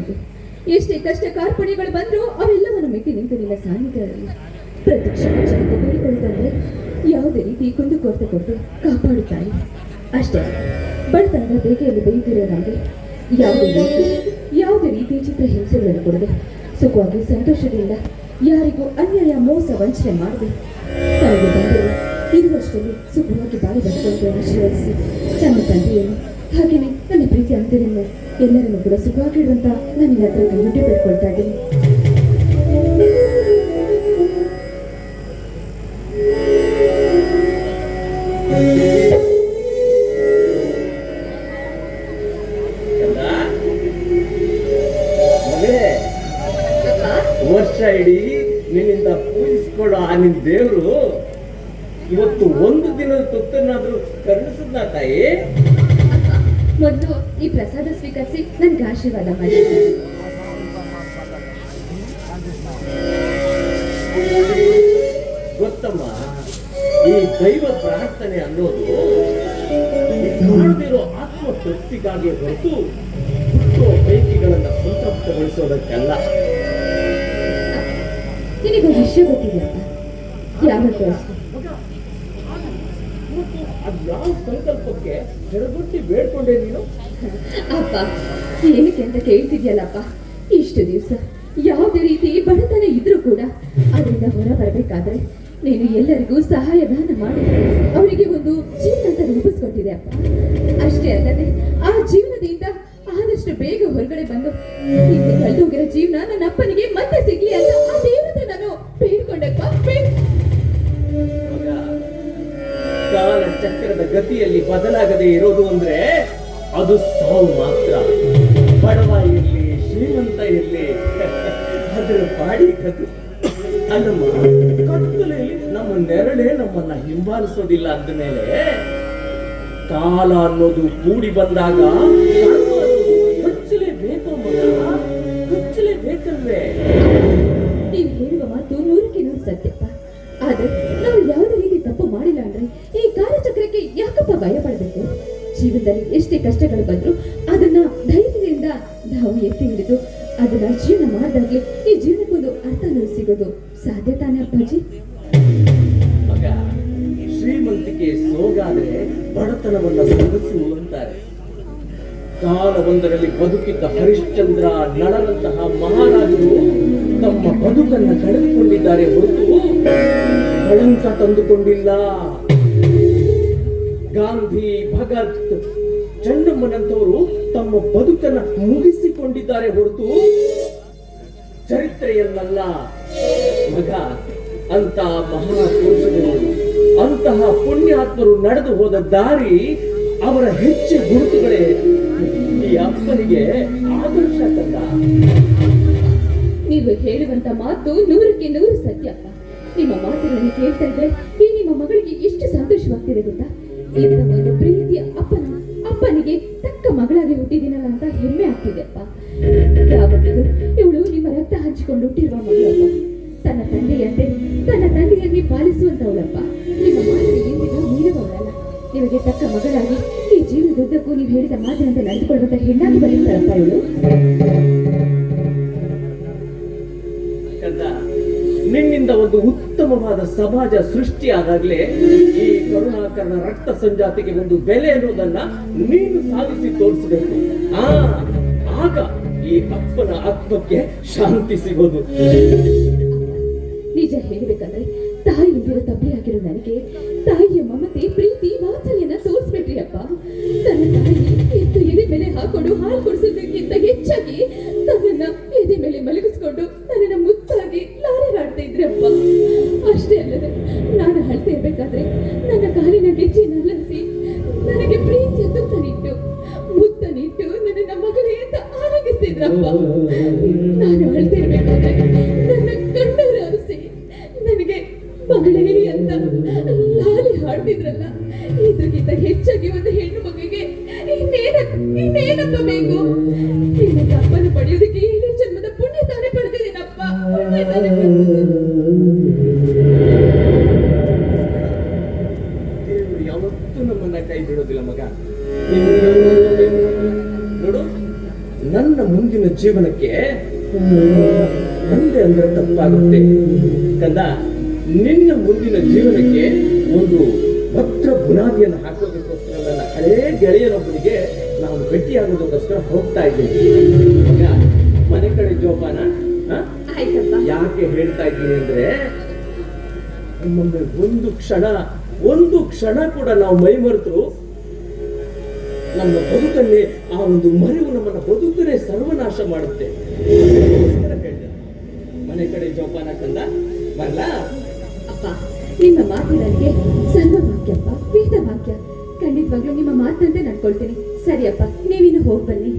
ಇದು ಎಷ್ಟೇ ಕಷ್ಟ ಕಾರ್ಪಣ್ಯಗಳು ಬಂದರೂ ಅವೆಲ್ಲವನ್ನು ಮಿತಿ ನಿಂತು ನಿನ್ನ ಸಾನ್ನಿಧ್ಯದಲ್ಲಿ ಪ್ರತ್ಯಕ್ಷ ಯಾವುದೇ ರೀತಿ ಕುಂದು ಕೊರತೆ ಕೊಟ್ಟು ಕಾಪಾಡುತ್ತಾಳೆ ಅಷ್ಟೇ. ಬಡತನದ ಬೇಗೆಯಲ್ಲಿ ಬೇಯುತ್ತಿರೋ ನಮಗೆ ಯಾವುದೇ ರೀತಿ ಯಾವುದೇ ರೀತಿ ಚಿತ್ರ ಹಿಂಸೆಗಳನ್ನು ಕೊಡದೆ, ಸುಖವಾಗಿ ಸಂತೋಷದಿಂದ ಯಾರಿಗೂ ಅನ್ಯಾಯ, ಮೋಸ, ವಂಚನೆ ಮಾಡದೆ, ತನಗೆ ಬಂದಿರುವ ಇರುವಷ್ಟರಲ್ಲಿ ಸುಖವಾಗಿ ಬಾಳಿ ಬದುಕುವಂತೆ ಆಶೀರ್ವದಿಸಿ, ತನ್ನ ತಂದೆಯನ್ನು ಹಾಗೆಯೇ ನನ್ನ ಅಂತರನ್ನು ಎಲ್ಲರನ್ನು ಕೂಡ ಸುಖವಾಗಿಡುವಂತ ನಾನು ನಿನ್ನ ಹತ್ರ ಕೈಯುಟ್ಟಿ ಬೇಡ್ಕೊಳ್ತಾ ಇದ್ದೀನಿ. ವರ್ಷ ಇಡೀ ನಿನ್ನಿಂದ ಪೂಜಿಸ್ಕೊಡೋ ಆ ನಿನ್ ದೇವ್ರು ಇವತ್ತು ಒಂದು ದಿನದ ತುತ್ತನ್ನಾದ್ರೂ ಕರುಣಿಸಿದ್ನ ತಾಯಿ? ಮೊದಲು ಈ ಪ್ರಸಾದ ಸ್ವೀಕರಿಸಿ ನನ್ಗೆ ಆಶೀರ್ವಾದ ಮಾಡಿ. ಗೊತ್ತಮ್ಮ ಈ ದೈವ ಪ್ರಾರ್ಥನೆ ಅನ್ನೋದು ಮಾಡದಿರೋ ಆತ್ಮ ತೃಪ್ತಿಗಾಗಿ ಹೊರತು ಹುಟ್ಟುವ ಬೈಕಿಗಳನ್ನ ಸಂತೃಪ್ತಗೊಳಿಸೋದಕ್ಕಲ್ಲ. ನಿನಗೊಂದು ವಿಷಯ ಗೊತ್ತಿಲ್ಲ ಯಾವತ್ತೂ ಅಷ್ಟೇ. ಮತ್ತು ಅದ್ಯಾವ ಸಂಕಲ್ಪಕ್ಕೆ ಹೆರಗುಟ್ಟಿ ಬೇಡ್ಕೊಂಡೆ ನೀನು? ಅಪ್ಪ, ಏನಕ್ಕೆ ಅಂತ ಕೇಳ್ತಿದ್ಯಲ್ಲಪ್ಪ? ಇಷ್ಟು ದಿವಸ ಯಾವುದೇ ರೀತಿ ಬಡತನ ಇದ್ರೂ ಕೂಡ ಅದರಿಂದ ಹೊರ ಬರಬೇಕಾದ್ರೆ ನೀನು ಎಲ್ಲರಿಗೂ ಸಹಾಯದಾನ ಮಾಡಿ. ಅವರಿಗೆ ಒಂದು ಜೀವನ ರೂಪಿಸ್ಕೊಟ್ಟಿದೆ ಅಪ್ಪ. ಅಷ್ಟೇ ಅಲ್ಲದೆ ಆ ಜೀವನದಿಂದ ಆದಷ್ಟು ಬೇಗ ಹೊರಗಡೆ ಬಂದು ಹಿಂದೆ ಕಳೆದೋಗಿರೋ ಜೀವನ ನನ್ನ ಅಪ್ಪನಿಗೆ ಮತ್ತೆ ಸಿಗ್ಲಿ ಅಂತ ಚಕ್ರದ ಗತಿಯಲ್ಲಿ ಬದಲಾಗದೆ ಇರೋದು ಅಂದ್ರೆ ಅದು ಸಾವು ಮಾತ್ರ. ಬಡವ ಇರ್ಲಿ ಶ್ರೀಮಂತ ಇರ್ಲಿ ಅದರ ಬಾಡಿ ಕತ್ತು ಅಲ್ಲಮ್ಮ ನಮ್ಮ ನೆರಳೇ ನಮ್ಮನ್ನ ಹಿಂಬಾಲಿಸೋದಿಲ್ಲ ಅಂದ ಮೇಲೆ ಕಾಲ ಅನ್ನೋದು ಕೂಡಿ ಬಂದಾಗ ಬೇಕು ಹೇಳುವ ಮಾತು ನೂರಕ್ಕೆ ನೂರು ಸತ್ಯಪ್ಪ ಆದ್ರೆ ನಾವು ಯಾವುದೇ ರೀತಿ ತಪ್ಪು ಮಾಡಿಲ್ಲ ಅಂದ್ರೆ ಜೀವನದಲ್ಲಿ ಎಷ್ಟೇ ಕಷ್ಟಗಳು ಬಂದ್ರು ಅದನ್ನ ಧೈರ್ಯದಿಂದ ನಾವು ಎತ್ತಿ ಹಿಡಿದು ಅದನ್ನ ಜೀವನ ಮಾಡಿದಾಗ್ಲೇ ಈ ಜೀವನಕ್ಕೊಂದು ಅರ್ಥ ಸಿಗೋದು. ಸಾಧ್ಯ ತಾನೇ ಅಪ್ಪಾಜಿ? ಮಗ ಶ್ರೀಮಂತಿಕೆ ಸೋಗಾದ್ರೆ ಬಡತನವನ್ನ ಸೊಗಸು ಅಂತಾರೆ. ಕಾಲವೊಂದರಲ್ಲಿ ಬದುಕಿದ್ದ ಹರಿಶ್ಚಂದ್ರ ನಳನಂತಹ ಮಹಾರಾಜರು ತಮ್ಮ ಬದುಕನ್ನ ಕಳೆದುಕೊಂಡಿದ್ದಾರೆ ಹೊರತು ಕಳಂಕ ತಂದುಕೊಂಡಿಲ್ಲ. ಗಾಂಧಿ, ಭಗತ್ ಚನ್ನಮ್ಮನಂತವರು ತಮ್ಮ ಬದುಕನ್ನ ಮುಗಿಸಿಕೊಂಡಿದ್ದಾರೆ ಹೊರತು ಚರಿತ್ರೆಯನ್ನಲ್ಲ. ಮಗ ಅಂತ ಮಹಾಪುರುಷರು, ಅಂತಹ ಪುಣ್ಯಾತ್ಮರು ನಡೆದು ಹೋದ ದಾರಿ ಅವರ ಹೆಚ್ಚು ಗುರುತುಗಳೇ. ಈ ಅಪ್ಪನಿಗೆ ಆದರ್ಶ ತಂದ. ನೀವು ಹೇಳುವಂತ ಮಾತು ನೂರಕ್ಕೆ ನೂರು ಸತ್ಯ ನಿಮ್ಮ ಮಾತುಗಳನ್ನು ಕೇಳ್ತಾ ಇದ್ರೆ ಈ ನಿಮ್ಮ ಮಗಳಿಗೆ ಎಷ್ಟು ಸಂತೋಷವಾಗ್ತಿದೆ ಗೊತ್ತಾ? ಒಂದು ಪ್ರೀತಿಯ ಅಪ್ಪನ, ಅಪ್ಪನಿಗೆ ತಕ್ಕ ಮಗಳಾಗಿ ಹುಟ್ಟಿದ್ದೀನಲ್ಲ ಅಂತ ಹೆಮ್ಮೆ ಆಗ್ತಿದೆ ಅಪ್ಪ. ಇವಳು ನಿಮ್ಮ ರಕ್ತ ಹಂಚಿಕೊಂಡು ಹುಟ್ಟಿರುವ ಮಗಳಪ್ಪ ತನ್ನ ತಂದೆಯಂತೆ, ತನ್ನ ತಂದೆಯನ್ನೇ ಪಾಲಿಸುವಂತವಳಪ್ಪ. ನಿಮ್ಮ ಮಾತಿಗೆ ಎಂದಿಗೂ ಮೀರುವವಳಲ್ಲ ನಿಮಗೆ ತಕ್ಕ ಮಗಳಾಗಿ ಈ ಜೀವನದುದ್ದಕ್ಕೂ ನೀವು ಹೇಳಿದ ಮಾತಿನಂತೆ ನಡೆದುಕೊಳ್ಳುವಂತ ಹೆಣ್ಣಾಗಿ ಬರೀತಾಳಪ್ಪ ಇವಳು. ನಿನ್ನಿಂದ ಒಂದು ಉತ್ತಮವಾದ ಸಮಾಜ ಸೃಷ್ಟಿಯಾದಾಗಲೇ ಈ ಕರುಣಾಕರನ ರಕ್ತ ಸಂಜಾತಿಗೆ ಒಂದು ಬೆಲೆ ಅನ್ನೋದನ್ನ ನೀನು ಸಾಧಿಸಿ ತೋರಿಸಬೇಕು. ಆ, ಆಗ ಈ ಅಪ್ಪನ ಆತ್ಮಕ್ಕೆ ಶಾಂತಿ ಸಿಗೋದು. ನಿಜ ಹೇಳಬೇಕಂದ್ರೆ ತಾಯಿ ಇಲ್ದಿರೋ ತಬ್ಬಿಯಾಗಿರೋ ನನಗೆ ತಾಯಿಯ ಮಮತೆ, ಪ್ರೀತಿ, ವಾತ್ಸಲ್ಯನ ತೋರಿಸ್ಬಿಟ್ರಿ ಅಪ್ಪ. ನನ್ನ ತಾಯಿ ಮಗಳೇ ಅಂತ ಲಾಲಿ ಹಾಡ್ತಿದ್ರಲ್ಲ? ಇದಕ್ಕಿಂತ ಹೆಚ್ಚಾಗಿ ಒಂದು ಹೆಣ್ಣು ಮಗುವಿಗೆ ಇನ್ನೇನ ಇನ್ನೇನಪ್ಪ ಬೇಕು? ನಿನ್ನ ಅಪ್ಪನ ಪಡೆಯೋದಕ್ಕೆ ಏಳು ಜನ್ಮದ ಪುಣ್ಯ ತಾನೇ ಪಡೆದಿದ್ದೀನಪ್ಪ. ದೇವರು ಯಾವತ್ತೂ ನಮ್ಮನ್ನ ಕೈ ಬಿಡೋದಿಲ್ಲ ಮಗ. ನೋಡು, ನನ್ನ ಮುಂದಿನ ಜೀವನಕ್ಕೆ ಅಂದೆ ಅಂದ್ರೆ ತಪ್ಪಾಗುತ್ತೆ. ಕಂದ ನಿನ್ನ ಮುಂದಿನ ಜೀವನಕ್ಕೆ ಒಂದು ಭದ್ರ ಬುನಾದಿಯನ್ನು ಹಾಕೋದಕ್ಕೋಸ್ಕರ ನನ್ನ ಹಳೇ ಗೆಳೆಯನೊಬ್ಬನಿಗೆ ನಾವು ಭೇಟಿಯಾಗೋದಕ್ಕೋಸ್ಕರ ಹೋಗ್ತಾ ಇದ್ದೀನಿ ಈಗ ಮನೆ ಕಡೆ ಜೋಪಾನ ಯಾಕೆ ಹೇಳ್ತಾ ಇದ್ದೀನಿ ಅಂದ್ರೆ ನಮ್ಮ ಒಂದು ಕ್ಷಣ ಒಂದು ಕ್ಷಣ ಕೂಡ ನಾವು ಮೈ ಮರೆತು ನಮ್ಮ ಬದುಕಲ್ಲಿ ಆ ಒಂದು ಮರೆವು ನಮ್ಮನ್ನ ಬದುಕನ್ನೇ ಸರ್ವನಾಶ ಮಾಡುತ್ತೆ. ಮನೆ ಕಡೆ ಜೋಪಾನ ಕಂದ ಬರ್ಲಾ? ಅಪ್ಪ, ನಿಮ್ಮ ಮಾತು ನನಗೆ ಸರ್ವ ವಾಕ್ಯಪ್ಪ ವೇದ ವಾಕ್ಯ ಖಂಡಿತವಾಗ್ಲೂ ನಿಮ್ಮ ಮಾತಿನಂತೆ ನಡ್ಕೊಳ್ತೀನಿ. ಸರಿಯಪ್ಪ ನೀವಿನ್ನು ಹೋಗಿ ಬನ್ನಿ.